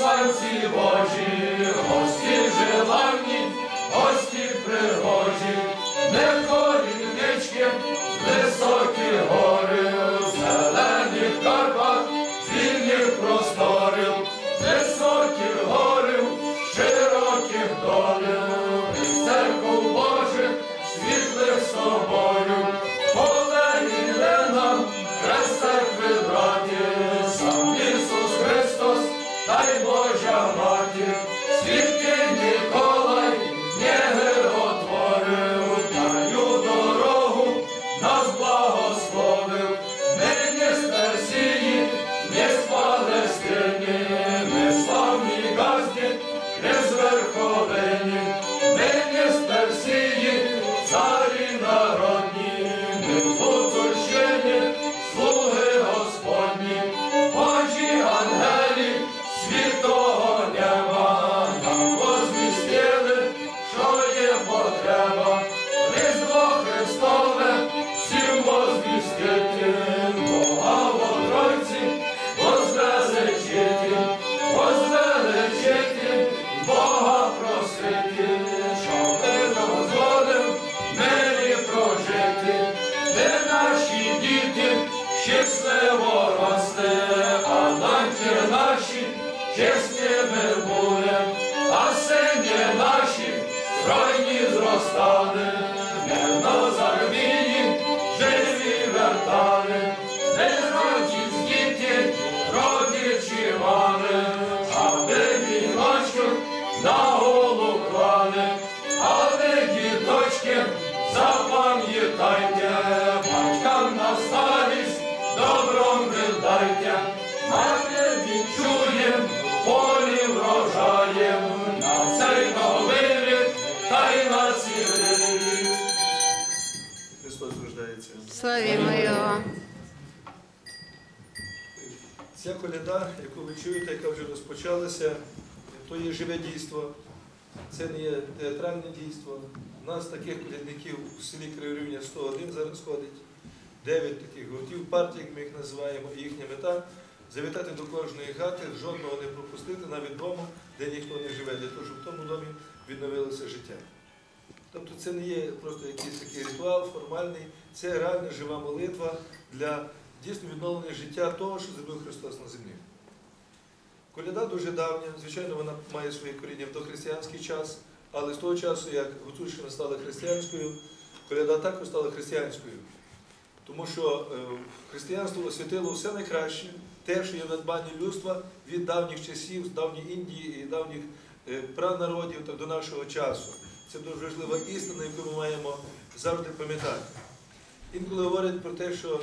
Славці Божі, гості желанні, гості пригожі, не корінечки. Наші стройні зростали, Славімо Його. Ця коляда, яку ви чуєте, яка вже розпочалася, то є живе дійство. Це не є театральне дійство. У нас таких колядників у селі Криворівня 101 зараз ходить. Дев'ять таких гуртів, партій, як ми їх називаємо, і їхня мета завітати до кожної хати, жодного не пропустити, навіть дому, де ніхто не живе, для того, щоб в тому домі відновилося життя. Тобто це не є просто якийсь такий ритуал формальний, це реальна жива молитва для дійсно відновлення життя того, що зробив Христос на землі. Коляда дуже давня, звичайно, вона має своє коріння в дохристиянський час, але з того часу, як Гуцульщина стала християнською, коляда також стала християнською. Тому що е, християнство освятило все найкраще, те, що є в надбанні людства від давніх часів, з давньої Індії і давніх е, пранародів та до нашого часу. Це дуже важлива істина, яку ми маємо завжди пам'ятати. Інколи говорять про те, що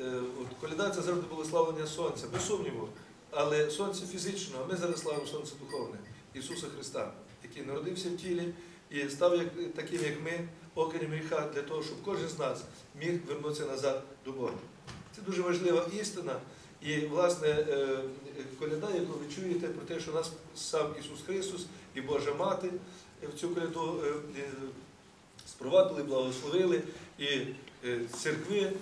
е, коляда це завжди було славлення сонця, без сумніву. Але сонце фізично, а ми зараз славимо сонце духовне, Ісуса Христа, який народився в тілі і став як, таким, як ми, окрім гріха, для того, щоб кожен з нас міг вернутися назад до Бога. Це дуже важлива істина. І, власне, е, коляда, яку ви чуєте, про те, що нас сам Ісус Христос і Божа Мати в цю коляду е, е, спровадили, благословили, і е, церкви,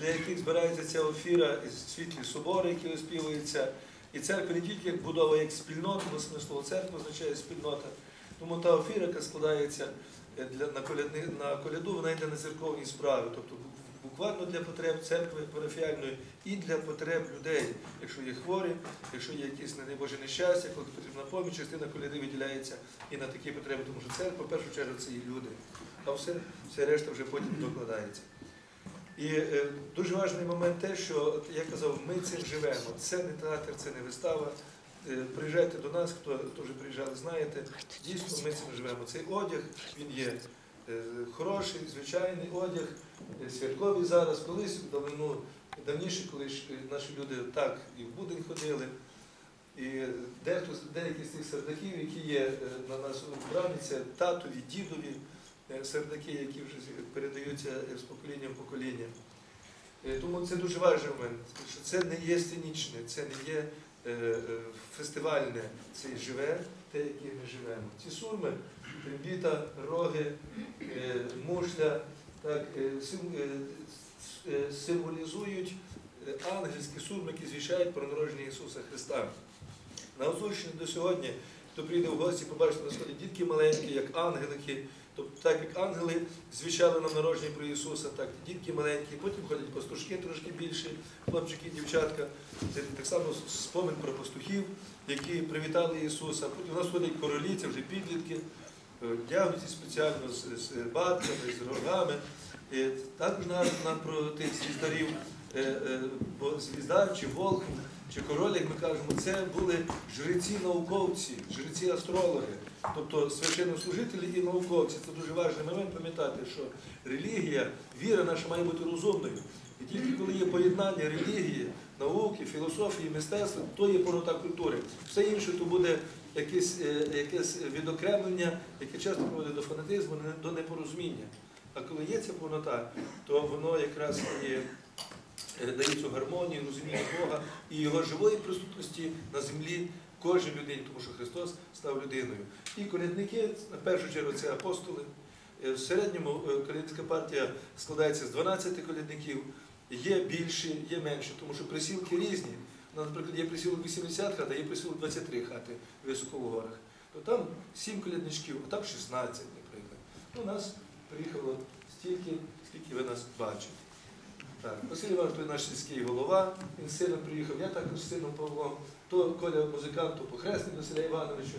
для яких збирається ця офіра, і світлі собори, які оспівуються. І церква не тільки як будова, як спільнота, бо слово церква означає спільнота. Тому та офіра, яка складається для, на, колядни, на коляду, вона йде на церковні справи, тобто буквально для потреб церкви парафіальної і для потреб людей, якщо є хворі, якщо є якісь, не дай Боже, нещастя, коли потрібна поміч, частина коляди виділяється і на такі потреби, тому що церква, в першу чергу, це і люди, а все, все решта вже потім докладається. І е, дуже важливий момент те, що я казав, ми цим живемо. Це не театр, це не вистава. Е, приїжджайте до нас, хто, хто вже приїжджали, знаєте. Дійсно, ми цим живемо. Цей одяг він є хороший, звичайний одяг, е, святковий зараз. Колись давно давніше, коли е, наші люди так і в будень ходили. І дехто деякі з тих сердаків, які є е, на нашому храмі, це татові, дідові е, сердаки, які вже передаються е, з покоління в покоління. Е, Тому це дуже важливий момент, що це не є сценічне, це не є е, е, фестивальне, це живе те, яке ми живемо. Ці сурми, трембіта, роги, е, мушля, так, е, е, символізують ангельські сурми, які звіщають про народження Ісуса Христа. На Гуцульщині до сьогодні, хто прийде в гості, побачите на сході дітки маленькі, як ангелики. Тобто, так як ангели звіщали нам народження про Ісуса, так дітки маленькі, потім ходять пастушки трошки більші, хлопчики, дівчатка. Це так само спомин про пастухів, які привітали Ісуса. Потім у нас ходять королі, це вже підлітки, е, вдягнуті спеціально з, батками, з рогами. І також нагадують нам про тих звіздарів, е, е, бо звіздар чи волк чи король, як ми кажемо, це були жреці-науковці, жреці-астрологи, тобто священнослужителі і науковці. Це дуже важливий момент пам'ятати, що релігія, віра наша має бути розумною. І тільки коли є поєднання релігії, науки, філософії, мистецтва, то є повнота культури. Все інше то буде якесь, е, якесь відокремлення, яке часто приводить до фанатизму, до непорозуміння. А коли є ця повнота, то воно якраз і е, дає цю гармонію, розуміння Бога і його живої присутності на землі кожній людині, тому що Христос став людиною. І колядники, на першу чергу, це апостоли. Е, В середньому колядницька партія складається з 12 колядників. Є більші, є менші, тому що присілки різні. Ну, Наприклад, є присілок 80 хат, а є присілок 23 хати в горах. То там 7 колядничків, а там 16, наприклад. Ну, у нас приїхало стільки, скільки ви нас бачите. Так, Василь Іванович, той наш сільський голова, він з сином приїхав, я також з сином Павлом. То Коля музикант, то похресник Василя Івановича.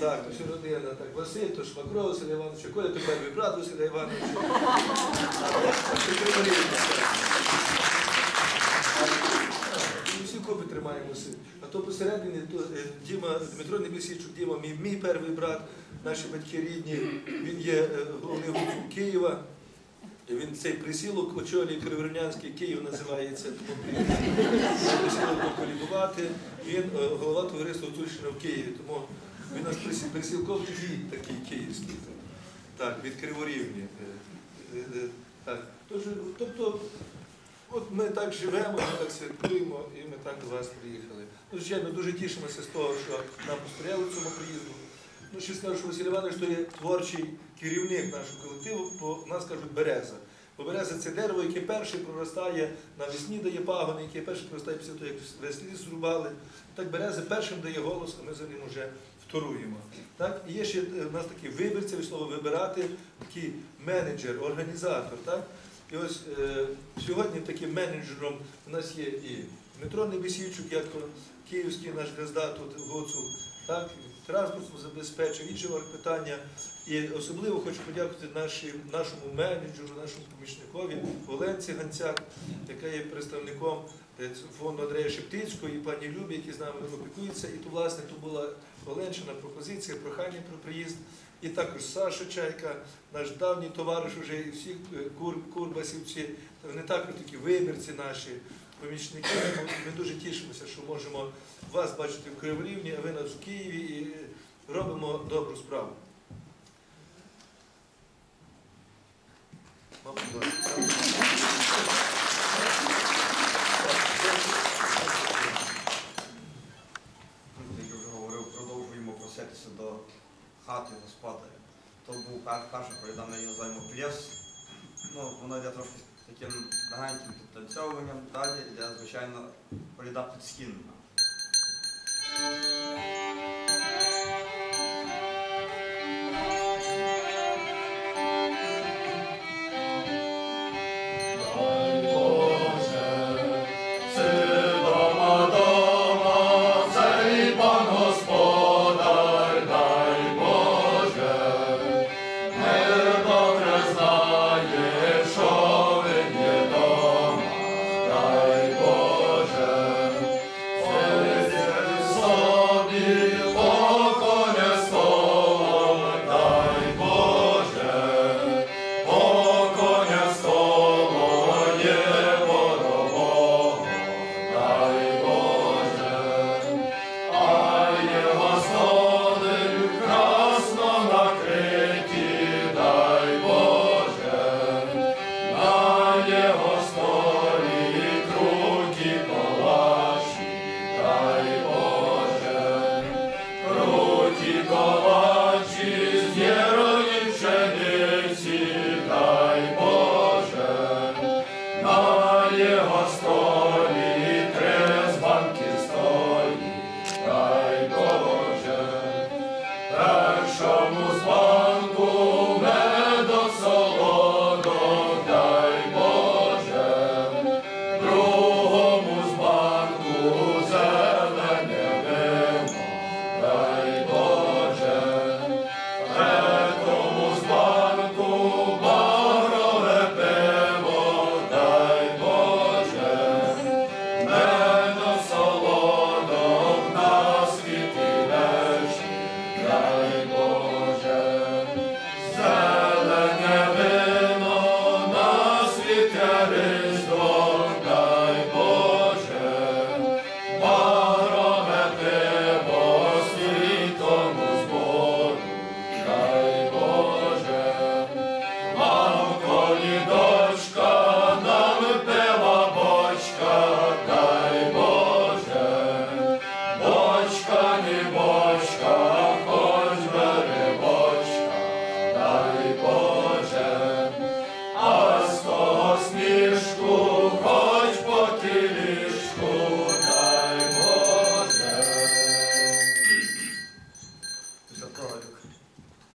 Так, то все родина. Так, Василь, то Шмакро Василя Івановича, Коля то перший брат Василя Івановича. Так, що треба рівно. Ми всі копи тримаємося. А то посередині то, е, Діма, Дмитро Небесічук, Діма, мій, мій перший брат, наші батьки рідні, він є е, головний Києва. Він цей присілок очолює Криворівнянський Київ називається, присілок поколібувати. Він е, голова товариства Гуцульщина в Києві, тому він нас присі- присілковий такий київський. Так, від Криворівні. Так. Тож, тобто, от ми так живемо, ми так святкуємо, і ми так до вас приїхали. Ну, звичайно, дуже тішимося з того, що нам посприяли цьому приїзду. Ну, ще скажу, що Василь Іванович то є творчий керівник нашого колективу, бо нас кажуть береза. Бо береза це дерево, яке перше проростає навесні дає пагони, яке перше проростає після того, як весь ліс зрубали. Так береза першим дає голос, а ми за ним вже вторуємо. Так? І є ще е, в нас такі вибірці, від слова вибирати, такий менеджер, організатор. Так? І ось е, сьогодні таким менеджером у нас є і Дмитро Небесійчук, як київський наш газда тут ГОЦУ, так, транспортом забезпечив, інші питання. І особливо хочу подякувати наші, нашому менеджеру, нашому помічникові Оленці Ганцяк, яка є представником е, фонду Андрея Шептицького і пані Любі, які з нами опікуються. І то, власне, то була Оленчина пропозиція, прохання про приїзд. І також Саша Чайка, наш давній товариш уже і всіх е, кур, курбасівці, вони також такі вибірці наші, помічники. Ми дуже тішимося, що можемо вас бачити в Криворівні, а ви нас в Києві і робимо добру справу. Мабуть, будь ласка. як я вже говорив, продовжуємо до хати господаря. То був каже, передав ми її називаємо п'єс. Ну, воно йде трошки таким легеньким підтанцьовуванням. Далі йде, звичайно, коляда під скін.